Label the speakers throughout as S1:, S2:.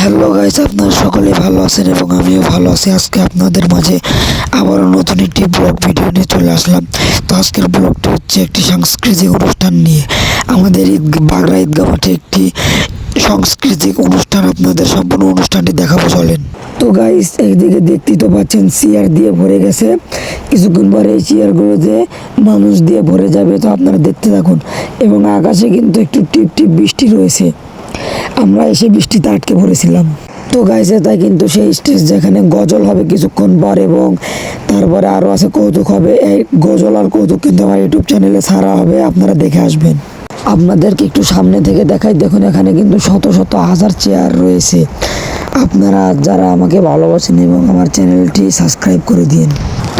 S1: Hello guys আপনারা সকলে ভালো আছেন এবং আমিও ভালো আছি। আজকে আপনাদের মাঝে আবারও নতুন একটি ব্লগ ভিডিও নিয়ে চলে আসলাম। তো আজকের ব্লগটি হচ্ছে একটি সাংস্কৃতিক অনুষ্ঠান নিয়ে। আমাদের ঈদ বাগড়া ঈদগাহ মাঠে একটি সাংস্কৃতিক অনুষ্ঠান, আপনাদের সম্পূর্ণ অনুষ্ঠানটি দেখাবো, চলেন। তো গাইস এইদিকে দেখতেই তো পাচ্ছেন চেয়ার দিয়ে ভরে গেছে। কিছুক্ষণ পরে এই চেয়ারগুলো যে মানুষ দিয়ে ভরে যাবে, তো আপনারা দেখতে থাকুন। এবং আকাশে কিন্তু একটু টিপ টিপ বৃষ্টি রয়েছে। আমরা এসে বৃষ্টিতে আটকে পড়েছিলাম। তো গাইছে তাই কিন্তু সেই স্টেজ যেখানে গজল হবে কিছুক্ষণ পর এবং তারপরে আরও আছে কৌতুক হবে, এই গজল আর কৌতুক কিন্তু আমার ইউটিউব চ্যানেলে ছাড়া হবে, আপনারা দেখে আসবেন। আপনাদেরকে একটু সামনে থেকে দেখাই, দেখুন এখানে কিন্তু শত শত হাজার চেয়ার রয়েছে। আপনারা যারা আমাকে ভালোবাসেন এবং আমার চ্যানেলটি সাবস্ক্রাইব করে দিন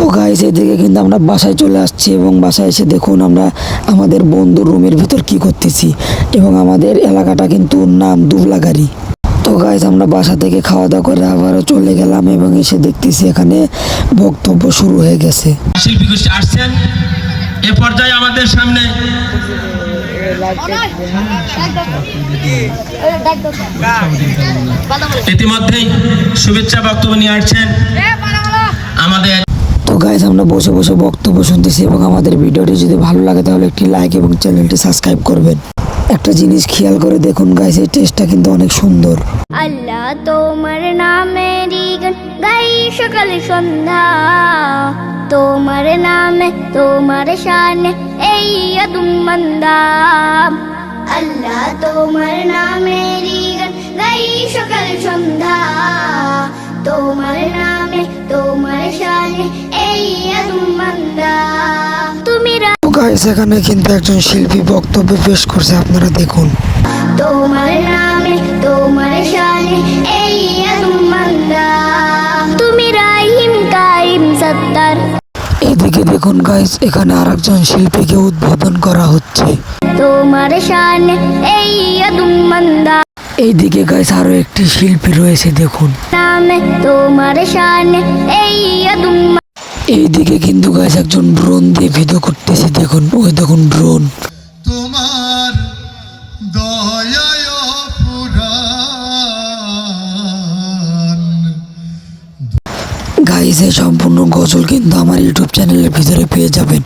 S1: তো গাইস এদিকে কিন্তু আমরা বাসায় চলে আসছি এবং বাসায় এসে দেখুন আমরা আমাদের বন্ধুর রুমের ভিতর কি করতেছি এবং আমাদের এলাকাটা কিন্তু নাম দুবলাগাড়ি। তো গাইস আমরা বাসা থেকে খাওয়া দাওয়া করে আবারও চলে গেলাম এবং এসে দেখতেছি এখানে বক্তব্য শুরু হয়ে গেছে।
S2: শিল্পী গোষ্ঠী আসছেন। এ পর্যায়ে আমাদের সামনে ইতিমধ্যেই শুভেচ্ছা বক্তব্য নিয়ে আসছেন। আমাদের
S1: গাইজ আমরা বসে বসে বক্তব্য শুনতেছি এবং আমাদের ভিডিওটি যদি ভালো লাগে তাহলে একটি লাইক এবং চ্যানেলটি সাবস্ক্রাইব করবেন। একটা জিনিস খেয়াল করে দেখুন গাইজ এই টেস্টটা কিন্তু অনেক সুন্দর।
S3: আল্লাহ তোমার গান গাই সকাল সন্ধ্যা। তোমার নামে, তোমার শানে এই আদুম বান্দা। আল্লাহ তোমার গান গাই সকাল সন্ধ্যা। তোমার নামে, তোমার শানে
S1: গাইজ এখানে কিন্তু একজন শিল্পী বক্তব্য পেশ করছে আপনারা দেখুন।
S3: তোমার নামে তোমার শানে এই তুমি রাহিম কারিম সত্তার।
S1: এদিকে দেখুন গাইজ এখানে আর একজন শিল্পীকে উদ্বোধন করা হচ্ছে।
S3: তোমার শানে এই
S1: এইদিকে গাইজ আরও একটি শিল্পী রয়েছে দেখুন।
S3: নামে তোমার শানে এই আদম
S1: এইদিকে কিন্তু গাইজ একজন ড্রোন দিয়ে ভিডিও করতেছে দেখুন ওই দেখুন ড্রোন
S4: তোমার দয়ায়
S1: এই সম্পূর্ণ গজল কিন্তু আমার ইউটিউব চ্যানেলের ভিতরে পেয়ে যাবেন।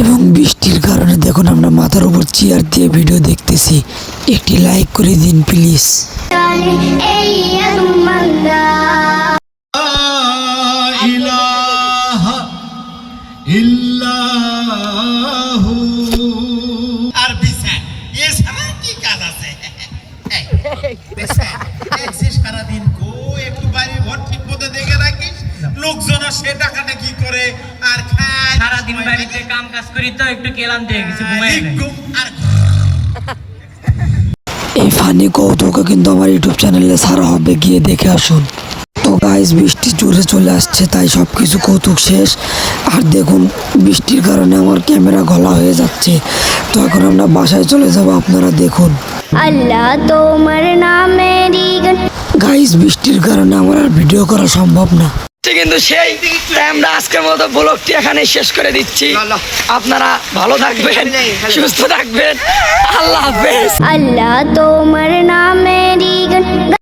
S1: এবং বৃষ্টির কারণে দেখুন আমরা মাথার উপর চেয়ার দিয়ে ভিডিও দেখতেছি। একটি লাইক করে দিন প্লিজ
S4: ইল্লাহু।
S5: আর বিচার এছাড়া কি কাজ আছে? এই, বিচার, এই যে সারাদিন গো একটু বাড়ি ঘর ঠিক মতো দেখে রাখিস? লোকজন সে টাকাটা কি করে? আর খায়
S6: সারাদিন বাড়িতে কাম কাজ করি তো একটু কেলাম দিয়ে কিছু ঘুমাই
S5: আর
S1: এই ফানি কৌতুক কিন্তু আমার ইউটিউব চ্যানেলে ছাড়া হবে গিয়ে দেখে আসুন। তো গাইজ বৃষ্টি জোরে চলে আসছে তাই সব কিছু কৌতুক শেষ। আর দেখুন বৃষ্টির কারণে আমার ক্যামেরা গলা হয়ে যাচ্ছে। তো এখন আমরা বাসায় চলে যাব আপনারা দেখুন।
S3: আল্লাহ তোমার গান।
S1: গাইজ বৃষ্টির কারণে আমার আর ভিডিও করা সম্ভব না। কিন্তু সেই তাই আমরা আজকের মতো ব্লগটি এখানে শেষ করে দিচ্ছি। আপনারা ভালো থাকবেন সুস্থ থাকবেন। আল্লাহ হাফেজ।
S3: আল্লাহ তোমার নামেরই